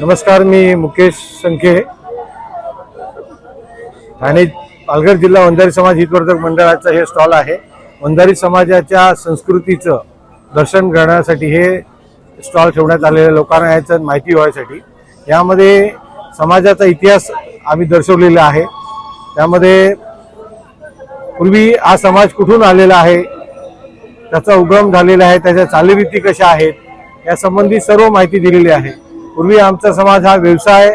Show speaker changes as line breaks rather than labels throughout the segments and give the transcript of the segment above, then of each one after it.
नमस्कार मी मुकेश संखे ठाणे पालघर जिल्हा वंजारी समाज हितवर्धक मंडळाचं हे स्टॉल आहे. वंजारी समाजाच्या संस्कृतीचं दर्शन करण्यासाठी हे स्टॉल ठेवण्यात आलेलं लोकांना याचं माहिती व्हायसाठी. यामध्ये समाजाचा इतिहास आम्ही दर्शवलेला आहे. त्यामध्ये पूर्वी हा समाज कुठून आलेला आहे त्याचा उगम झालेला आहे त्याच्या चालीरीती कशा आहेत यासंबंधी सर्व माहिती दिलेली आहे. पूर्वी आमचा समाज हा व्यवसाय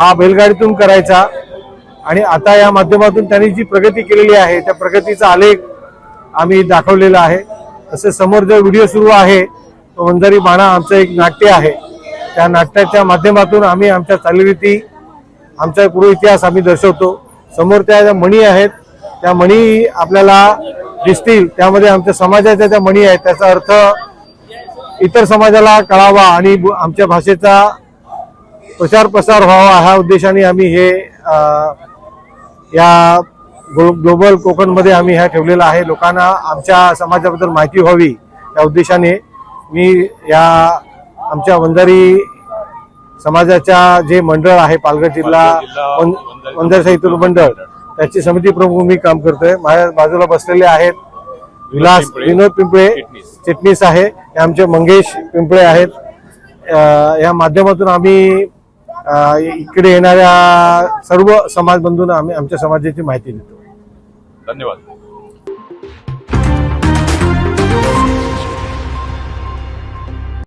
हा बैलगाडीतून करायचा आणि आता या माध्यमातून त्यांनी जी प्रगती केलेली आहे त्या प्रगतीचा आलेख आम्ही दाखवलेला आहे. तसे समोर जो व्हिडिओ सुरू आहे तो वंजारी बाणा आमचं एक नाट्य आहे. त्या नाट्याच्या माध्यमातून आम्ही आमच्या चालीरीती आमचा पूर्व इतिहास आम्ही दर्शवतो. समोर त्या ज्या मणी आहेत त्या मणी आपल्याला दिसतील. त्यामध्ये आमच्या समाजाच्या ज्या मणी आहेत त्याचा अर्थ इतर समाजाला कळावा आणि आमच्या भाषेचा प्रचार प्रसार व्हावा ह्या उद्देशाने आम्ही हे या ग्लो- ग्लोबल कोकणमध्ये आम्ही ह्या ठेवलेला आहे. लोकांना आमच्या समाजाबद्दल माहिती व्हावी या उद्देशाने मी या आमच्या वंजारी समाजाच्या जे मंडळ आहे पालघर जिल्हा वंजारी साहित्य मंडळ त्याची समिती प्रमुख मी काम करतोय. माझ्या बाजूला बसलेले आहेत विलास विनोद पिंपळे
चिटणीस.
आहे. हे आमचे मंगेश पिंपळे आहेत. या माध्यमातून आम्ही इकडे येणाऱ्या सर्व समाज बंधूंना आम्ही आमच्या समाजाची माहिती देतो.
धन्यवाद.